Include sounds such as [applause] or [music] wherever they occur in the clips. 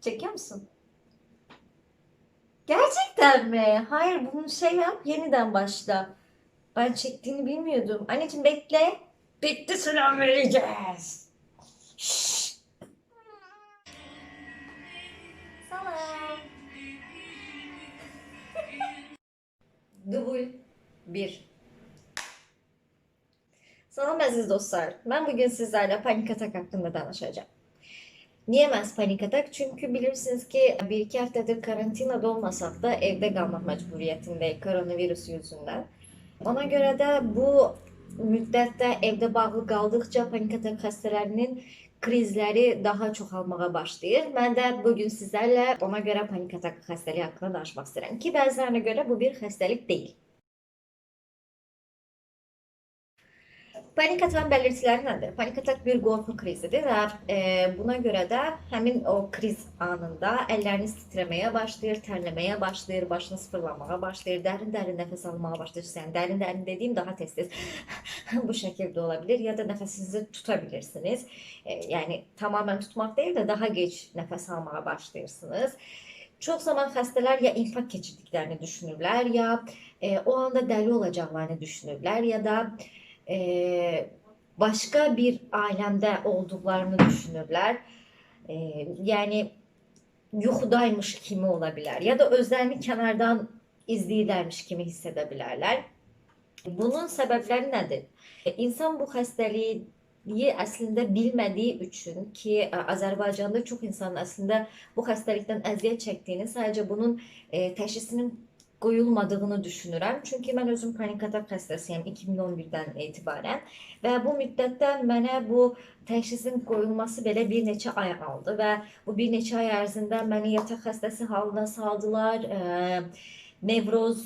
Çekiyor musun? Gerçekten mi? Hayır bunu şey yap yeniden başla. Ben çektiğini bilmiyordum. Anneciğim bekle. Bitti selam vereceğiz. Salam. Dubul 1 Salam əziz dostlar. Mən bugün sizlərlə panik atak haqqında danışacağım. Niye məhz panik atak? Çünkü bilirsiniz ki bir iki haftadır karantinada olmasak da evde kalmak mecburiyetindeyik koronavirüs yüzünden. Ona göre de bu müddətdə evdə bağlı qaldıqca panik atak xəstələrinin krizləri daha çoxalmağa başlayır. Mən də bu gün sizlərlə ona görə panik atak xəstəliyi haqqında danışmaq istəyirəm ki, bəzilərinə görə bu bir xəstəlik deyil. Panik atak belirtileri nedir? Panik atak bir qorxu krizidir e, buna görə də həmin o kriz anında əlləriniz titrəməyə başlayır, tərləməyə başlayır, başınız fırlanmağa başlayır, dərin-dərin nəfəs almağa başlayırsınız. Yəni dərin-dərin dediyim daha tez-tez [laughs] bu şəkildə ola bilər ya da nəfəsinizi tutabilirsiniz. E, yəni tamamen tutmaq deyil də daha gec nəfəs almağa başlayırsınız. Çox zaman xəstələr ya infarkt keçirdiklərini düşünürlər, ya e, o anda dəli olacaqlarını düşünürlər, ya da e, başka bir alemde olduklarını düşünürler. E, yani yuxudaymış kimi olabilir ya da özlerini kenardan izləyirlərmiş kimi hissedebilirler. Bunun sebepleri nedir? E, İnsan bu xəstəliyi əslində bilmədiyi üçün ki, ə, Azərbaycanda çox insan əslində bu xəstəlikdən əziyyət çəkdiyini, sadəcə bunun e, təşhisinin qoyulmadığını düşünürəm. Çünki mən özüm panik atak xəstəsiyəm 2011-dən etibarən və bu müddətdə mənə bu təşxisin qoyulması belə bir neçə ay aldı və bu bir neçə ay ərzində məni yataq xəstəsi halına saldılar. Ə, nevroz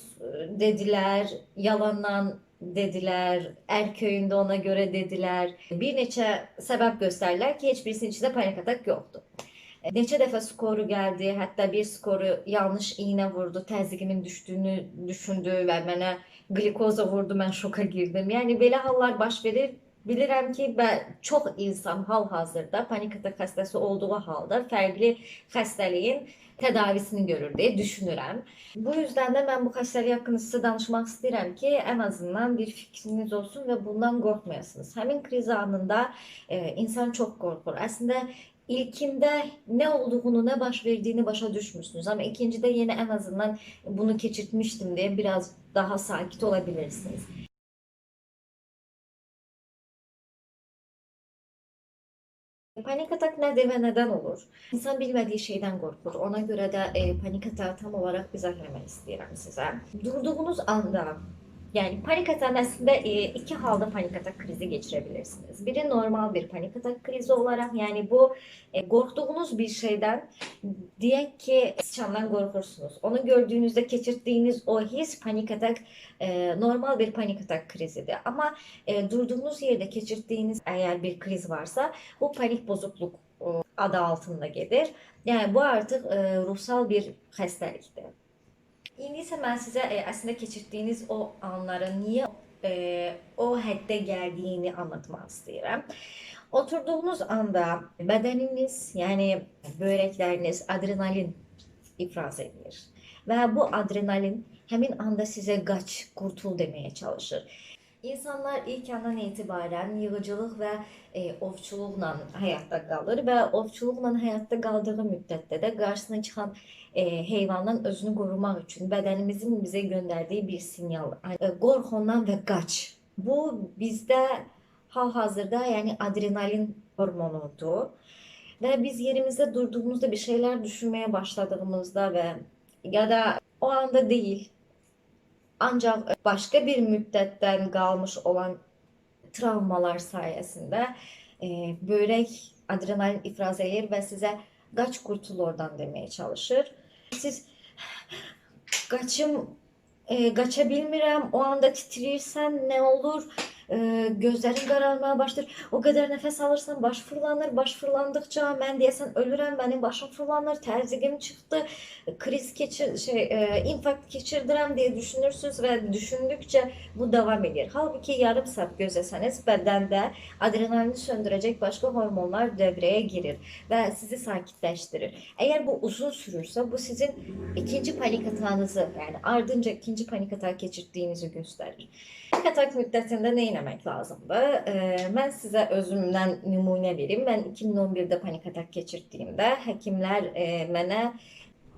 dedilər, yalandan dedilər, Erköy'ünde ona göre dediler. Bir neçə səbəb göstərdilər ki, heç birisinin içində panik atak yoxdur. Neçə dəfə skoru gəldi, hətta bir skoru yanlış iğnə vurdu, təzyiqimin düşdüyünü düşündü və mənə glikoza vurdu, mən şoka girdim. Yəni belə hallar baş verir. Bilirəm ki, bə- çox insan hal-hazırda panik atak xəstəsi olduğu halda fərqli xəstəliyin tədavisini görür deyə düşünürəm. Bu yüzden də mən bu xəstəlik haqqında sizə danışmaq istəyirəm ki, ən azından bir fikriniz olsun və bundan qorxmayasınız. Həmin kriz anında e, insan çox qorxur. Əslində ilkinde ne olduğunu, ne baş verdiğini başa düşmüşsünüz. Ama ikincide yine en azından bunu geçirtmiştim diye biraz daha sakit olabilirsiniz. Panik atak nedir ve neden olur? İnsan bilmediği şeyden korkur. Ona göre de e, panik atağı tam olarak izah etmek istiyorum size. Durduğunuz anda yani panik atak aslında e, iki halde panik atak krizi geçirebilirsiniz. Biri normal bir panik atak krizi olarak yani bu e, korktuğunuz bir şeyden diye ki sıçandan korkursunuz. Onu gördüğünüzde geçirdiğiniz o his panik atak e, normal bir panik atak krizidir. Ama durduğunuz yerde geçirdiğiniz eğer bir kriz varsa bu panik bozukluk adı altında gelir. Yani bu artık ruhsal bir xəstəlikdir. İndi isə mən sizə e, əslində keçirdiyiniz o anların niyə e, o həddə gəldiyini anlatmaq istəyirəm. Oturduğunuz anda bədəniniz, yəni börekləriniz adrenalin ifraz edir. Və bu adrenalin həmin anda sizə qaç, qurtul deməyə çalışır. İnsanlar ilk andan itibaren yığıcılıq və e, ovçuluqla həyatda qalır və ovçuluqla həyatda qaldığı müddətdə də qarşısına çıxan e, heyvandan özünü qorumaq üçün bədənimizin bizə göndərdiyi bir sinyal. E, qorx ondan və qaç. Bu bizdə hal-hazırda yəni adrenalin hormonudur. Və biz yerimizdə durduğumuzda bir şeyler düşünmeye başladığımızda və ya da o anda değil ancak başka bir müddetten kalmış olan travmalar sayesinde e, börek adrenalin ifraz edir ve size kaç kurtul oradan demeye çalışır. Siz kaçım e, kaçabilmirəm, o anda titrirsən ne olur? E, gözlerin qaralmaya başlayır. O qədər nəfəs alırsan, baş fırlanır. Baş fırlandıkça mən deyəsən ölürəm, mənim başım fırlanır, təzyiqim çıxdı, kriz keçir, şey, e, infarkt keçirdirəm deyə düşünürsüz və düşündükcə bu davam edir. Halbuki yarım saat gözləsəniz bədəndə adrenalini söndürəcək başqa hormonlar devreye girir və sizi sakitləşdirir. Əgər bu uzun sürürsə, bu sizin ikinci panik atağınızı, yəni ardınca ikinci panik atağı keçirdiyinizi göstərir. Panik atak müddətində nə etmək lazımdır? Ee, mən sizə özümdən nümunə verim. Mən 2011-də panik atak keçirdiyimdə həkimlər e, mənə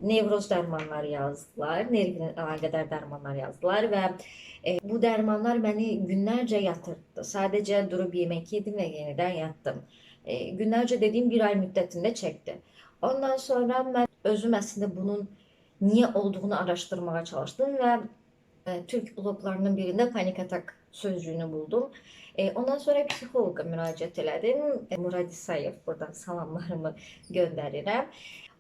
nevroz dərmanları yazdılar, nervlə əlaqədar dərmanlar yazdılar və e, bu dərmanlar məni günlərcə yatırdı. Sadəcə durub yemək yedim və yenidən yatdım. E, günlərcə dediyim bir ay müddətində çəkdi. Ondan sonra mən özüm əslində bunun niyə olduğunu araşdırmağa çalışdım və Türk bloglarının birində panik atak sözcüğünü buldum. E, ondan sonra psixoloqa müraciət elədim. E, Murad İsayev buradan salamlarımı [laughs] göndərirəm.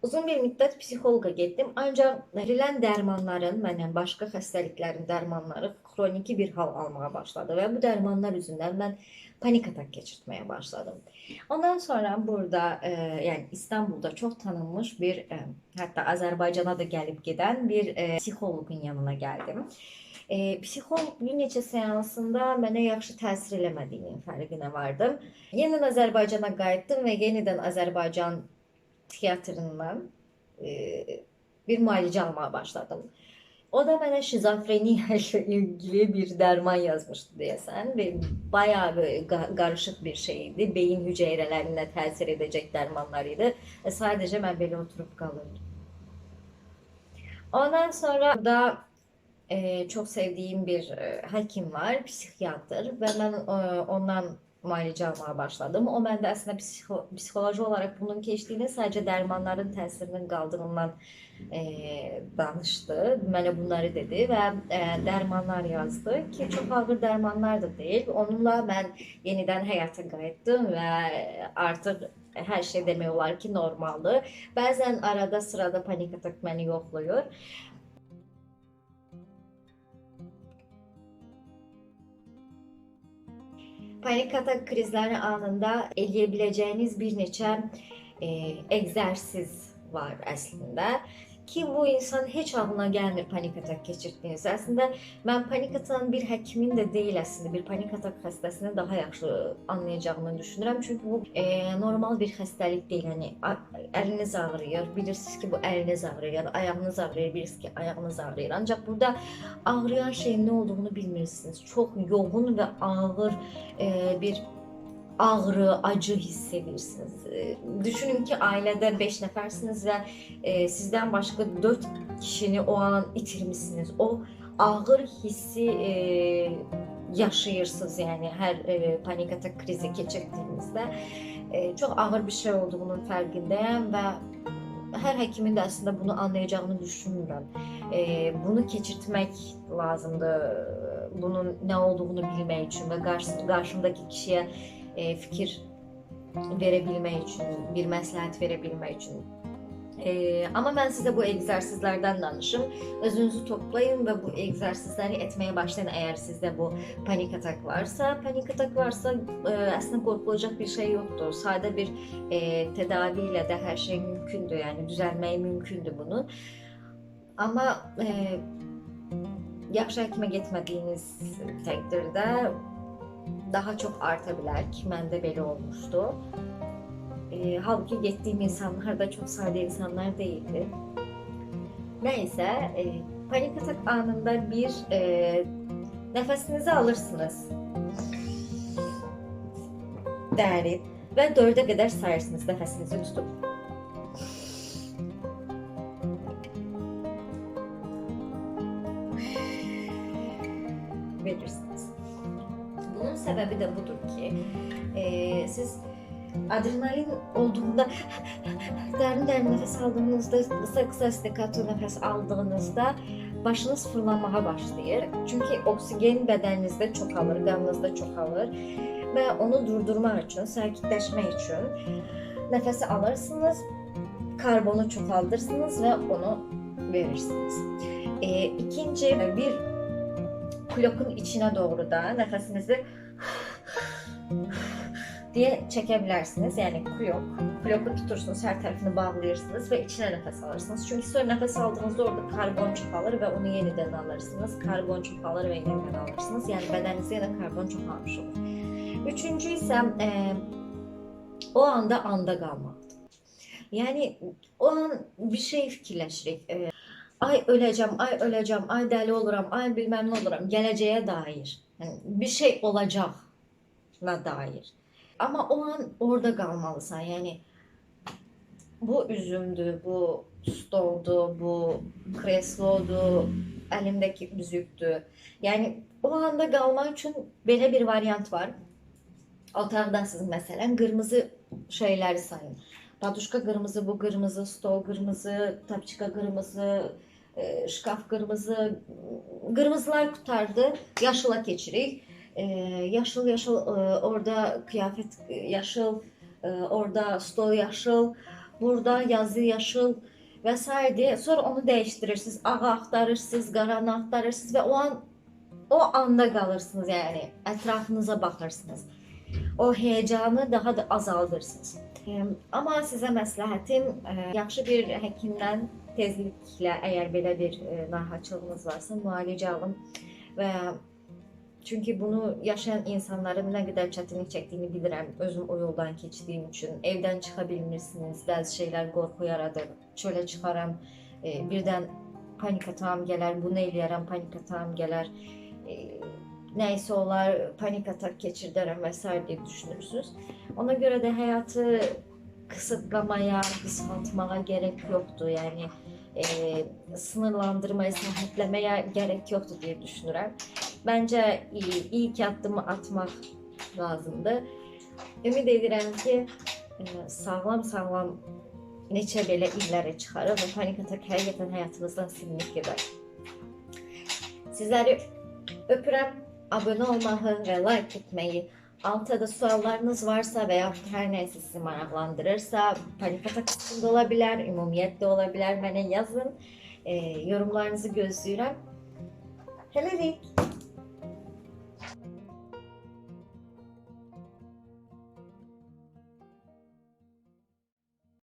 Uzun bir müddət psixoloqa getdim. Ancaq verilən dərmanların, mənə başqa xəstəliklərin dərmanları xroniki bir hal almağa başladı və bu dərmanlar üzündən mən panik atak keçirtməyə başladım. Ondan sonra burada, e, yəni İstanbulda çox tanınmış bir, e, hətta Azərbaycana da gəlib gedən bir e, yanına gəldim. E, psixoloq bir neçə seansında mənə yaxşı təsir eləmədiyinin fərqinə vardım. Yenidən Azərbaycana qayıtdım və yenidən Azərbaycan psixiyatrından e, bir müalicə almağa başladım. O da mənə şizofreniya [laughs] ilə ilgili bir dərman yazmışdı deyəsən və bayağı bir qa- qarışıq bir şey idi. Beyin hüceyrələrinə təsir edəcək dərmanlar idi. E, sadəcə mən belə oturub qalırdım. Ondan sonra da e, çok sevdiğim bir e, həkim var, psixiatr və mən e, ondan müalicə almağa başladım. O məndə əslində psixo psixoloji olaraq bunun keçdiyini, sadəcə dərmanların təsirinin qaldığından e, danışdı. Mənə bunları dedi və e, dərmanlar yazdı ki, çox ağır dərmanlar da deyil. Onunla mən yenidən həyata qayıtdım və artıq hər şey demək olar ki, normaldır. Bəzən arada sırada panik atak məni yoxlayır. Panik atak krizləri anında eləyə bir neçə e, egzersiz var əslində ki bu insan heç ağlına gəlmir panik atak keçirdiyiniz. Əslində mən panik atağın bir həkimin də deyil əslində bir panik atak xəstəsini daha yaxşı anlayacağını düşünürəm. Çünki bu e, normal bir xəstəlik deyil. Yəni a- əliniz ağrıyır, bilirsiniz ki bu əliniz ağrıyır da ayağınız ağrıyır, bilirsiniz ki ayağınız ağrıyır. Ancaq burada ağrıyan şeyin nə olduğunu bilmirsiniz. Çox yoğun və ağır e, bir ağrı, acı hissedirsiniz. E, Düşünün ki ailədə 5 nəfərsiniz və e, sizdən başqa 4 kişini o an itirmisiniz. O ağır hissi e, yaşayırsınız yəni hər e, panik atak krizi keçirdiyinizdə. E, çox ağır bir şey olduğunun fərqindəyəm və hər həkimin də əslində bunu anlayacağını düşünmürəm. E, bunu keçirtmək lazımdır. Bunun nə olduğunu bilmək üçün və qarşı, qarşımdakı kişiyə e, fikir verebilmək üçün, bir məsləhət verebilmək üçün. E, amma mən sizə bu egzersizlərdən danışım. Özünüzü toplayın və bu egzersizləri etməyə başlayın əgər sizdə bu panik atak varsa. Panik atak varsa e, əslində qorxulacaq bir şey yoxdur. Sadə bir e, tədavi ilə də hər şey mümkündür. Yəni düzəlməyi mümkündür bunun. Amma e, yaxşı həkimə getmədiyiniz təqdirdə daha çok artabilir ki bende belə olmuştu. E, halbuki gittiğim insanlar da çok sade insanlar değildi. Neyse e, panik atak anında bir e, nefesinizi alırsınız. Derin ve dörde kadar sayarsınız nefesinizi tutup. Sebebi de budur ki e, siz adrenalin olduğunda [laughs] derin derin nefes aldığınızda kısa kısa stakato nefes aldığınızda başınız fırlanmağa başlayır. Çünkü oksigen bedeninizde çoxalır, qanınızda çoxalır və onu durdurmaq üçün, sakitləşmək üçün nəfəsi alırsınız, karbonu çoxaldırsınız və onu verirsiniz. E, ikinci bir blokun içine doğru da nefesinizi diye çekebilirsiniz. Yani kuyok. Kuyoku tutursunuz, her tarafını bağlıyorsunuz ve içine nefes alırsınız. Çünkü sonra nefes aldığınızda orada karbon çoğalır ve onu yeniden alırsınız. Karbon çoğalır ve yeniden alırsınız. Yani bedeninizde yine karbon çoğalmış olur. Üçüncü ise e, o anda anda kalmak. Yani o an bir şey fikirləşirik. E, ay öleceğim, ay öleceğim, ay deli olurum, ay bilmem ne olurum. Geleceğe dair. Bir şey olacağına dair. Ama o an orada kalmalısan. Yani bu üzümdü, bu stoldu, bu kreslodu, elimdeki üzüktü. Yani o anda kalmak için belə bir variant var. Otaqdasınız məsələn, qırmızı şeyləri sayın. Paduşka kırmızı, bu kırmızı, stol kırmızı, tapçika kırmızı, e, şkaf kırmızı. Kırmızılar kurtardı. Yaşıla geçirik. E, yaşıl yaşıl e, orada kıyafet e, yaşıl, e, orada stol yaşıl, burada yazı yaşıl vesaire. Sonra onu değiştirirsiniz. Ağa aktarırsınız, qaranı aktarırsınız ve o an o anda kalırsınız yani. Etrafınıza bakarsınız. O heyecanı daha da azaldırsınız. Em, Amma sizə məsləhətim e, yaxşı bir həkimdən tezliklə əgər belə bir e, narahatçılığınız varsa müalicə alın və çünki bunu yaşayan insanların nə qədər çətinlik çəkdiyini bilirəm. Özüm o yoldan keçdiyim üçün evdən çıxa bilmirsiniz. Bəzi şeylər qorxu yaradır. Çölə çıxaram, e, birdən panik atağım gələr, bunu eləyərəm, panik atağım gələr. E, nəysə olar, panik atak keçirdərəm və s. diye düşünürsünüz. Ona göre de hayatı kısıtlamaya, kısaltmaya gerek yoktu. Yani e, sınırlandırmaya, sabitlemeye gerek yoktu diye düşünürüm. Bence iyi, ilk adımı atmak lazımdı. Ümid edirəm ki, e, sağlam sağlam neçə belə illərə çıxarır və panik atak həqiqətən həyatınızdan silinib gedər. Sizləri öpürəm. Abone olmağı ve like etmeyi Altta suallarınız varsa veya her neyse sizi maraqlandırırsa panik atak kısmında olabilir, ümumiyyətlə olabilir. Mənə yazın. E, yorumlarınızı gözləyirəm. Hələlik.